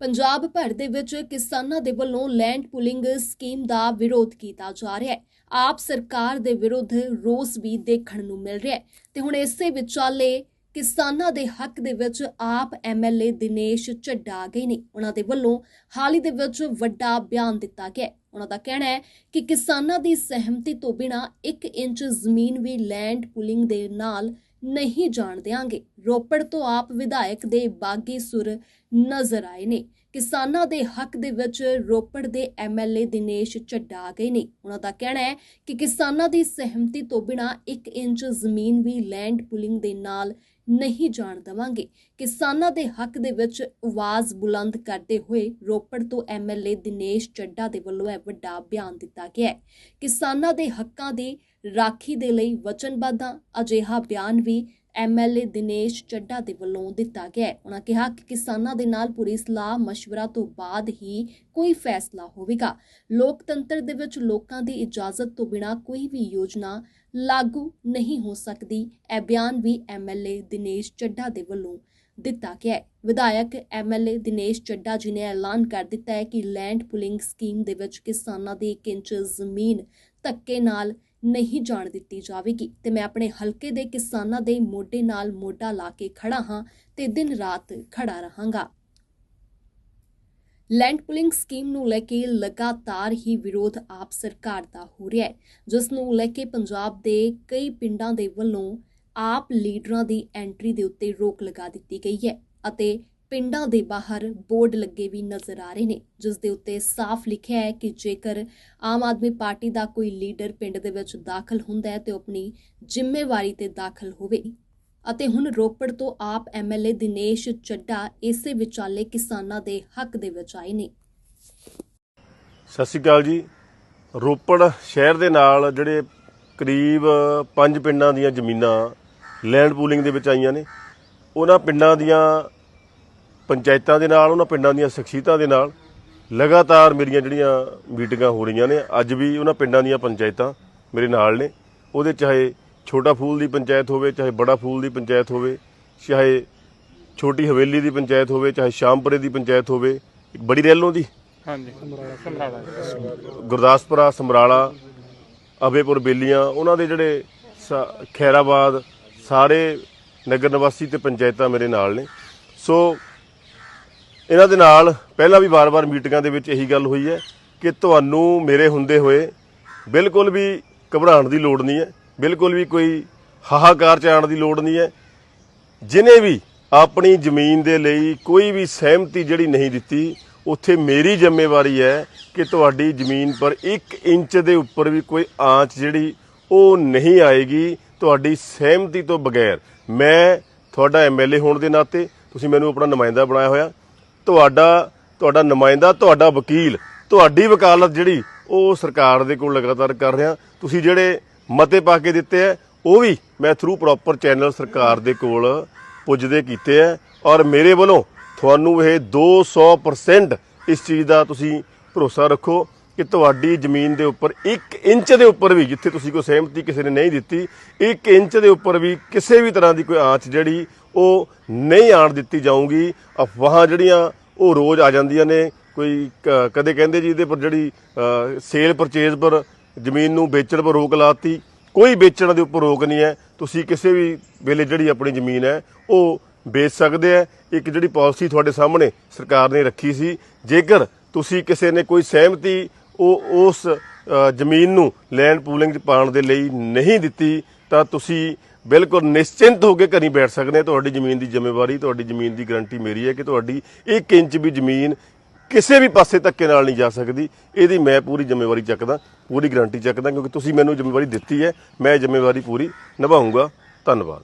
ਪੰਜਾਬ ਭਰ ਦੇ ਵਿੱਚ ਕਿਸਾਨਾਂ ਦੇ ਵੱਲੋਂ ਲੈਂਡ ਪੁਲਿੰਗ ਸਕੀਮ ਦਾ ਵਿਰੋਧ ਕੀਤਾ ਜਾ ਰਿਹਾ ਹੈ। ਆਪ ਸਰਕਾਰ ਦੇ ਵਿਰੁੱਧ ਰੋਸ ਵੀ ਦੇਖਣ ਨੂੰ ਮਿਲ ਰਿਹਾ ਹੈ। ਤੇ ਹੁਣ ਇਸੇ ਵਿਚਾਲੇ ਕਿਸਾਨਾਂ ਦੇ ਹੱਕ ਦੇ ਵਿੱਚ ਆਪ ਐਮਐਲਏ ਦਿਨੇਸ਼ ਚੱਡਾ ਆ ਗਏ ਨੇ। ਉਹਨਾਂ ਦੇ ਵੱਲੋਂ ਹਾਲ ਹੀ ਦੇ ਵਿੱਚ ਵੱਡਾ ਬਿਆਨ ਦਿੱਤਾ ਗਿਆ ਉਹਨਾਂ ਦਾ ਕਹਿਣਾ ਹੈ ਕਿ ਕਿਸਾਨਾਂ ਦੀ ਸਹਿਮਤੀ ਤੋਂ ਬਿਨਾ 1 ਇੰਚ ਜ਼ਮੀਨ ਵੀ ਲੈਂਡ ਪੁਲਿੰਗ ਦੇ ਨਾਲ ਨਹੀਂ ਜਾਣ ਦੇਾਂਗੇ ਰੋਪੜ ਤੋਂ ਆਪ ਵਿਧਾਇਕ ਦੇ ਬਾਗੀ ਸੁਰ ਨਜ਼ਰ ਆਏ ਨੇ। ਕਿਸਾਨਾਂ ਦੇ ਹੱਕ ਦੇ ਵਿੱਚ ਰੋਪੜ ਦੇ ਐਮਐਲਏ ਦਿਨੇਸ਼ ਚੱਡਾ ਆ ਗਏ ਨੇ। ਉਹਨਾਂ ਦਾ ਕਹਿਣਾ ਹੈ ਕਿ ਕਿਸਾਨਾਂ ਦੀ ਸਹਿਮਤੀ ਤੋਂ ਬਿਨਾ 1 ਇੰਚ ਜ਼ਮੀਨ ਵੀ ਲੈਂਡ ਪੁਲਿੰਗ ਦੇ ਨਾਲ ਨਹੀਂ ਜਾਣ ਦੇਵਾਂਗੇ। ਕਿਸਾਨਾਂ ਦੇ ਹੱਕ ਦੇ ਵਿੱਚ ਆਵਾਜ਼ ਬੁਲੰਦ ਕਰਦੇ ਹੋਏ ਰੋਪੜ ਤੋਂ ਐਮਐਲਏ ਦਿਨੇਸ਼ ਚੱਡਾ ਦੇ ਵੱਲੋਂ ਇਹ ਵੱਡਾ ਬਿਆਨ ਦਿੱਤਾ ਗਿਆ ਹੈ। ਕਿਸਾਨਾਂ ਦੇ ਹੱਕਾਂ ਦੀ ਰਾਖੀ ਦੇ ਲਈ ਵਚਨਬੱਧ ਹਾਂ ਅਜਿਹਾ ਬਿਆਨ ਵੀ ਐਮਐਲਏ ਦਿਨੇਸ਼ ਚੱਡਾ ਦੇ ਵੱਲੋਂ ਦਿੱਤਾ ਗਿਆ ਉਹਨਾਂ ਕਿਹਾ ਕਿ ਕਿਸਾਨਾਂ ਦੇ ਨਾਲ ਪੂਰੀ ਸਲਾਹ مشਵਰਾ ਤੋਂ ਬਾਅਦ ਹੀ ਕੋਈ ਫੈਸਲਾ ਹੋਵੇਗਾ। ਲੋਕਤੰਤਰ ਦੇ ਵਿੱਚ ਲੋਕਾਂ ਦੀ ਇਜਾਜ਼ਤ ਤੋਂ ਬਿਨਾਂ ਕੋਈ ਵੀ ਯੋਜਨਾ ਲਾਗੂ ਨਹੀਂ ਹੋ ਸਕਦੀ। ਇਹ ਬਿਆਨ ਵੀ ਐਮਐਲਏ ਦਿਨੇਸ਼ ਚੱਡਾ ਦੇ ਵੱਲੋਂ ਦਿੱਤਾ ਗਿਆ ਹੈ। ਵਿਧਾਇਕ ਐਮਐਲਏ ਦਿਨੇਸ਼ ਚੱਡਾ ਜੀ ਨੇ ਐਲਾਨ ਕਰ ਦਿੱਤਾ ਹੈ ਕਿ ਲੈਂਡ ਪੁਲਿੰਗ ਸਕੀਮ ਦੇ ਵਿੱਚ ਕਿਸਾਨਾਂ ਦੀ 1 ਇੰਚ ਜ਼ਮੀਨ ਧੱਕੇ ਨਾਲ ਨਹੀਂ ਜਾਣ ਦਿੱਤੀ ਜਾਵੇਗੀ। ਤੇ ਮੈਂ ਆਪਣੇ ਹਲਕੇ ਦੇ ਕਿਸਾਨਾਂ ਦੇ ਮੋਢੇ ਨਾਲ ਮੋਢਾ ਲਾ ਕੇ ਖੜਾ ਹਾਂ ਤੇ ਦਿਨ ਰਾਤ ਖੜਾ ਰਹਾਂਗਾ। ਲੈਂਡ ਪੁਲਿੰਗ ਸਕੀਮ ਨੂੰ ਲੈ ਕੇ ਲਗਾਤਾਰ ਹੀ ਵਿਰੋਧ ਆਪ ਸਰਕਾਰ ਦਾ ਹੋ ਰਿਹਾ ਹੈ, ਜਿਸ ਨੂੰ ਲੈ ਕੇ ਪੰਜਾਬ ਦੇ ਕਈ ਪਿੰਡਾਂ ਦੇ ਵੱਲੋਂ ਆਪ ਲੀਡਰਾਂ ਦੀ ਐਂਟਰੀ ਦੇ ਉੱਤੇ ਰੋਕ ਲਗਾ ਦਿੱਤੀ ਗਈ ਹੈ ਅਤੇ ਪਿੰਡਾਂ ਦੇ ਬਾਹਰ ਬੋਰਡ ਲੱਗੇ ਵੀ ਨਜ਼ਰ ਆ ਰਹੇ ਨੇ, ਜਿਸ ਦੇ ਉੱਤੇ ਸਾਫ਼ ਲਿਖਿਆ ਹੈ ਕਿ ਜੇਕਰ ਆਮ ਆਦਮੀ ਪਾਰਟੀ ਦਾ ਕੋਈ ਲੀਡਰ ਪਿੰਡ ਦੇ ਵਿੱਚ ਦਾਖਲ ਹੁੰਦਾ ਹੈ ਤੇ ਆਪਣੀ ਜ਼ਿੰਮੇਵਾਰੀ ਤੇ ਦਾਖਲ ਹੋਵੇ। ਅਤੇ ਹੁਣ ਰੋਪੜ ਤੋਂ ਆਪ ਐਮਐਲਏ ਦਿਨੇਸ਼ ਚੱਡਾ ਇਸੇ ਵਿਚਾਲੇ ਕਿਸਾਨਾਂ ਦੇ ਹੱਕ ਦੇ ਵਿੱਚ ਆਏ ਨੇ। ਸਤਿ ਸ਼੍ਰੀ ਅਕਾਲ ਜੀ। ਰੋਪੜ ਸ਼ਹਿਰ ਦੇ ਨਾਲ ਜਿਹੜੇ ਕਰੀਬ ਪੰਜ ਪਿੰਡਾਂ ਦੀਆਂ ਜ਼ਮੀਨਾਂ ਲੈਂਡ ਪੂਲਿੰਗ ਦੇ ਵਿੱਚ ਆਈਆਂ ਨੇ, ਉਹਨਾਂ ਪਿੰਡਾਂ ਦੀਆਂ ਪੰਚਾਇਤਾਂ ਦੇ ਨਾਲ ਉਹਨਾਂ ਪਿੰਡਾਂ ਦੀਆਂ ਸ਼ਖਸੀਅਤਾਂ ਦੇ ਨਾਲ ਲਗਾਤਾਰ ਮੇਰੀਆਂ ਜਿਹੜੀਆਂ ਮੀਟਿੰਗਾਂ ਹੋ ਰਹੀਆਂ ਨੇ ਅੱਜ ਵੀ ਉਹਨਾਂ ਪਿੰਡਾਂ ਦੀਆਂ ਪੰਚਾਇਤਾਂ ਮੇਰੇ ਨਾਲ ਨੇ। ਉਹਦੇ ਚਾਹੇ ਛੋਟਾ ਫੂਲ ਦੀ ਪੰਚਾਇਤ ਹੋਵੇ ਚਾਹੇ ਬੜਾ ਫੂਲ ਦੀ ਪੰਚਾਇਤ ਹੋਵੇ ਚਾਹੇ ਛੋਟੀ ਹਵੇਲੀ ਦੀ ਪੰਚਾਇਤ ਹੋਵੇ ਚਾਹੇ ਸ਼ਾਮਪੁਰੇ ਦੀ ਪੰਚਾਇਤ ਹੋਵੇ ਇੱਕ ਬੜੀ ਰੈਲੋਂ ਦੀ। ਹਾਂਜੀ। ਸਮਰਾਲਾ ਗੁਰਦਾਸਪੁਰਾ ਸਮਰਾਲਾ ਅਬੇਪੁਰ ਬੇਲੀਆਂ ਉਹਨਾਂ ਦੇ ਜਿਹੜੇ ਖੈਰਾਬਾਦ ਸਾਰੇ ਨਗਰ ਨਿਵਾਸੀ ਤੇ ਪੰਚਾਇਤਾਂ ਮੇਰੇ ਨਾਲ ਨੇ। ਸੋ ਇਹਨਾਂ ਦੇ ਨਾਲ ਪਹਿਲਾਂ ਵੀ ਵਾਰ-ਵਾਰ ਮੀਟਿੰਗਾਂ ਦੇ ਵਿੱਚ ਇਹੀ ਗੱਲ ਹੋਈ ਹੈ ਕਿ ਤੁਹਾਨੂੰ ਮੇਰੇ ਹੁੰਦੇ ਹੋਏ ਬਿਲਕੁਲ ਵੀ ਘਬਰਾਉਣ ਦੀ ਲੋੜ ਨਹੀਂ ਹੈ, ਬਿਲਕੁਲ ਵੀ ਕੋਈ ਹਾਹਾਕਾਰ ਚ ਆਉਣ ਦੀ ਲੋੜ ਨਹੀਂ ਹੈ। ਜਿਨੇ ਵੀ ਆਪਣੀ ਜ਼ਮੀਨ ਦੇ ਲਈ ਕੋਈ ਵੀ ਸਹਿਮਤੀ ਜਿਹੜੀ ਨਹੀਂ ਦਿੱਤੀ, ਉੱਥੇ ਮੇਰੀ ਜ਼ਿੰਮੇਵਾਰੀ ਹੈ ਕਿ ਤੁਹਾਡੀ ਜ਼ਮੀਨ ਪਰ 1 ਇੰਚ ਦੇ ਉੱਪਰ ਵੀ ਕੋਈ ਆਂਚ ਜਿਹੜੀ ਉਹ ਨਹੀਂ ਆਏਗੀ ਤੁਹਾਡੀ ਸਹਿਮਤੀ ਤੋਂ ਬਗੈਰ। ਮੈਂ ਤੁਹਾਡਾ ਐਮਐਲਏ ਹੋਣ ਦੇ ਨਾਤੇ, ਤੁਸੀਂ ਮੈਨੂੰ ਆਪਣਾ ਨੁਮਾਇੰਦਾ ਬਣਾਇਆ ਹੋਇਆ ਤੁਹਾਡਾ ਤੁਹਾਡਾ ਨੁਮਾਇੰਦਾ, ਤੁਹਾਡਾ ਵਕੀਲ, ਤੁਹਾਡੀ ਵਕਾਲਤ ਜਿਹੜੀ, ਉਹ ਸਰਕਾਰ ਦੇ ਕੋਲ ਲਗਾਤਾਰ ਕਰ ਰਿਹਾ। ਤੁਸੀਂ ਜਿਹੜੇ ਮਤੇ ਪਾ ਕੇ ਦਿੱਤੇ ਆ, ਉਹ ਵੀ ਮੈਂ ਥਰੂ ਪ੍ਰੋਪਰ ਚੈਨਲ ਸਰਕਾਰ ਦੇ ਕੋਲ ਪੁੱਜਦੇ ਕੀਤੇ ਆ। ਔਰ ਮੇਰੇ ਵੱਲੋਂ ਤੁਹਾਨੂੰ ਇਹ 200% ਇਸ ਚੀਜ਼ ਦਾ ਤੁਸੀਂ ਭਰੋਸਾ ਰੱਖੋ ਕਿ ਤੁਹਾਡੀ ਜ਼ਮੀਨ ਦੇ ਉੱਪਰ 1 ਇੰਚ ਦੇ ਉੱਪਰ ਵੀ, ਜਿੱਥੇ ਤੁਸੀਂ ਕੋਈ ਸਹਿਮਤੀ ਕਿਸੇ ਨੇ ਨਹੀਂ ਦਿੱਤੀ 1 ਇੰਚ ਦੇ ਉੱਪਰ ਵੀ ਕਿਸੇ ਵੀ ਤਰ੍ਹਾਂ ਦੀ ਕੋਈ ਆਂਚ ਜਿਹੜੀ, ਉਹ ਨਹੀਂ ਆਣ ਦਿੱਤੀ ਜਾਊਗੀ। ਅਫਵਾਹਾਂ ਜਿਹੜੀਆਂ ਉਹ ਰੋਜ਼ ਆ ਜਾਂਦੀਆਂ ਨੇ, ਕੋਈ ਕ- ਕਦੇ ਕਹਿੰਦੇ ਜੀ ਇਹਦੇ ਪਰ ਜਿਹੜੀ ਸੇਲ ਪਰਚੇਜ਼ ਪਰ ਜ਼ਮੀਨ ਨੂੰ ਵੇਚਣ ਪਰ ਰੋਕ ਲਾਤੀ, ਕੋਈ ਵੇਚਣ ਦੇ ਉੱਪਰ ਰੋਕ ਨਹੀਂ ਹੈ। ਤੁਸੀਂ ਕਿਸੇ ਵੀ ਵੇਲੇ ਜਿਹੜੀ ਆਪਣੀ ਜ਼ਮੀਨ ਹੈ, ਉਹ ਵੇਚ ਸਕਦੇ ਆ ਇੱਕ ਜਿਹੜੀ ਪਾਲਿਸੀ ਤੁਹਾਡੇ ਸਾਹਮਣੇ ਸਰਕਾਰ ਨੇ ਰੱਖੀ ਸੀ, ਜੇਕਰ ਤੁਸੀਂ ਕਿਸੇ ਨੇ ਕੋਈ ਸਹਿਮਤੀ ਉਹ, ਉਸ ਜ਼ਮੀਨ ਨੂੰ ਲੈਂਡ ਪੂਲਿੰਗ 'ਚ ਪਾਉਣ ਦੇ ਲਈ ਨਹੀਂ ਦਿੱਤੀ, ਤਾਂ ਤੁਸੀਂ ਬਿਲਕੁਲ ਨਿਸ਼ਚਿੰਤ ਹੋ ਕੇ ਘਰੀ ਬੈਠ ਸਕਦੇ ਤੁਹਾਡੀ ਜ਼ਮੀਨ ਦੀ ਜ਼ਿੰਮੇਵਾਰੀ, ਤੁਹਾਡੀ ਜ਼ਮੀਨ ਦੀ ਗਾਰੰਟੀ ਮੇਰੀ ਹੈ ਕਿ ਤੁਹਾਡੀ 1 ਇੰਚ ਵੀ ਜ਼ਮੀਨ ਕਿਸੇ ਵੀ ਪਾਸੇ ਧੱਕੇ ਨਾਲ ਨਹੀਂ ਜਾ ਸਕਦੀ। ਇਹਦੀ ਮੈਂ ਪੂਰੀ ਜ਼ਿੰਮੇਵਾਰੀ ਚੱਕਦਾ, ਪੂਰੀ ਗਾਰੰਟੀ ਚੱਕਦਾ, ਕਿਉਂਕਿ ਤੁਸੀਂ ਮੈਨੂੰ ਜ਼ਿੰਮੇਵਾਰੀ ਦਿੱਤੀ ਹੈ। ਮੈਂ ਇਹ ਜ਼ਿੰਮੇਵਾਰੀ ਪੂਰੀ ਨਿਭਾਉਂਗਾ ਧੰਨਵਾਦ।